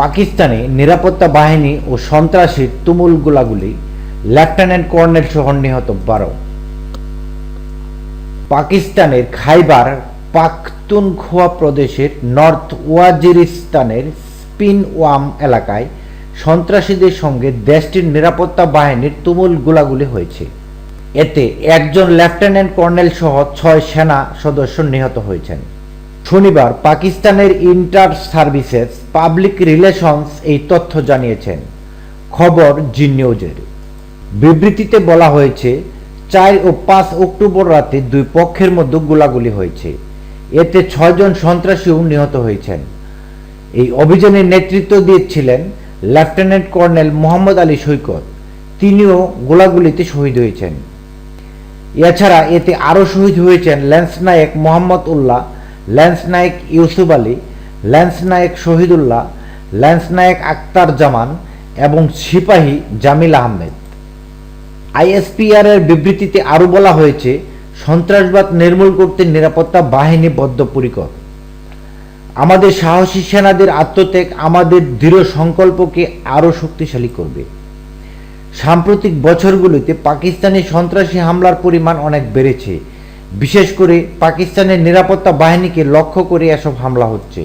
পাকিস্তানে নিরাপত্তা বাহিনী ও সন্ত্রাসীর তুমুল গোলাগুলি লেফটেন্যান্ট কর্নেল সহ নিহত বারো। পাকিস্তানের খাইবার পাখতুনখোয়া প্রদেশের নর্থ ওয়াজিরিস্তানের স্পিন ওয়াম এলাকায় সন্ত্রাসীদের সঙ্গে দেশটির নিরাপত্তা বাহিনীর তুমুল গোলাগুলি হয়েছে। এতে একজন লেফটেন্যান্ট কর্নেল সহ ছয় সেনা সদস্য নিহত হয়েছেন। শনিবার পাকিস্তানের ইন্টার সার্ভিসেস পাবলিক রিলেশনস এই তথ্য জানিয়েছেন। খবর জি নিউজের। বিবৃতিতে বলা হয়েছে, চার ও পাঁচ অক্টোবর রাতে দুই পক্ষের মধ্যে গোলাগুলি হয়েছে। এতে ছয়জন সন্ত্রাসীও নিহত হয়েছেন। এই অভিযানের নেতৃত্ব দিয়েছিলেন লেফটেন্যান্ট কর্নেল মোহাম্মদ আলী সৈকত। তিনিও গোলাগুলিতে শহীদ হয়েছেন। এছাড়া এতে আরও শহীদ হয়েছেন lance Naik Mohammad Ullah lance Naik Yusuf Ali, lance Naik Shahidullah, lance Naik Akhtar Zaman এবং সিপাহী জামিল আহমেদ। আইএসপিআর এর বিবৃতিতে আরও বলা হয়েছে, সন্ত্রাসবাদ নির্মূল করতে নিরাপত্তা বাহিনী বদ্ধপরিকর। আমাদের সাহসী সেনাদের আত্মত্যাগ আমাদের দৃঢ় সংকল্পকে আরও শক্তিশালী করবে। সাম্প্রতিক বছরগুলিতে পাকিস্তানি সন্ত্রাসী হামলার পরিমাণ অনেক বেড়েছে। বিশেষ করে পাকিস্তানের নিরাপত্তা বাহিনীকে লক্ষ্য করে এসব হামলা হচ্ছে।